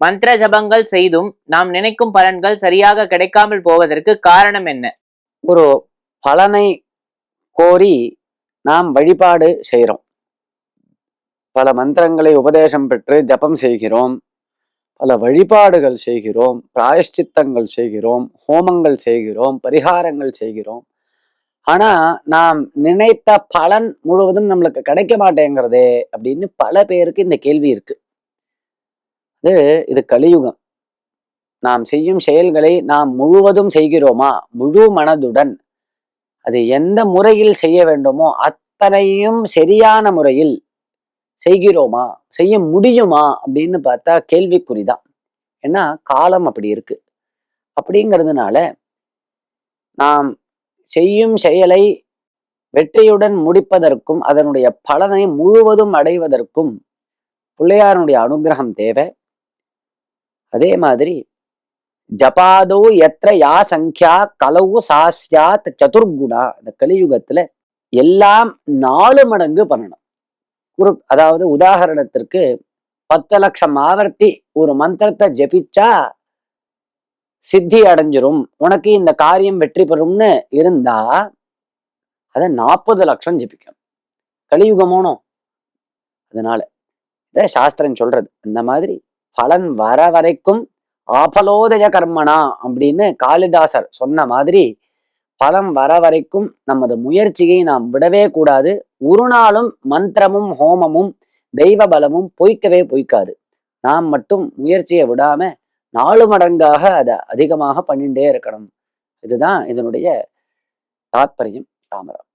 மந்திர ஜபங்கள் செய்தும் நாம் நினைக்கும் பலன்கள் சரியாக கிடைக்காமல் போவதற்கு காரணம் என்ன? ஒரு பலனை கோரி நாம் வழிபாடு செய்கிறோம். பல மந்திரங்களை உபதேசம் பெற்று ஜபம் செய்கிறோம். பல வழிபாடுகள் செய்கிறோம். பிராயஷ்சித்தங்கள் செய்கிறோம். ஹோமங்கள் செய்கிறோம். பரிகாரங்கள் செய்கிறோம். ஆனா நாம் நினைத்த பலன் முழுவதும் நம்மளுக்கு கிடைக்க மாட்டேங்கிறதே அப்படின்னு பல பேருக்கு இந்த கேள்வி இருக்கு. இது இது கலியுகம். நாம் செய்யும் செயல்களை நாம் முழுவதும் செய்கிறோமா? முழு மனதுடன். அது எந்த முறையில் செய்ய வேண்டுமோ அத்தனையும் சரியான முறையில் செய்கிறோமா? செய்ய முடியுமா? அப்படின்னு பார்த்தா கேள்விக்குறிதான் ஏன்னா காலம் அப்படி இருக்கு. அப்படிங்கிறதுனால நாம் செய்யும் செயலை வெற்றியுடன் முடிப்பதற்கும் அதனுடைய பலனை முழுவதும் அடைவதற்கும் பிள்ளையாருடைய அனுகிரகம் தேவை. அதே மாதிரி ஜபாதோ எത്ര யா சங்கியா கலவு சாஸ்யாத் சதுர்குணா. இந்த கலியுகத்துல எல்லாம் நாலு மடங்கு பண்ணணும். குரு அதாவது உதாகரணத்திற்கு பத்து லட்சம் ஆவர்த்தி ஒரு மந்திரத்தை ஜபிச்சா சித்தி அடைஞ்சிரும். உனக்கு இந்த காரியம் வெற்றி பெறும்னு இருந்தா அதை நாற்பது லட்சம் ஜபிக்கணும். கலியுகமோனோ அதனால இதை சாஸ்திரம் சொல்றது. இந்த மாதிரி பலன் வர வரைக்கும் ஆபலோதய கர்மனா அப்படின்னு காளிதாசர் சொன்ன மாதிரி பலம் வர வரைக்கும் நமது முயற்சியை நாம் விடவே கூடாது. ஒரு நாளும் மந்திரமும் ஹோமமும் தெய்வ பலமும் பொய்க்கவே பொய்க்காது. நாம் மட்டும் முயற்சியை விடாம நாலு மடங்காக அதை அதிகமாக பண்ணிட்டே இருக்கணும். இதுதான் இதனுடைய தாத்பரியம் ராமராம்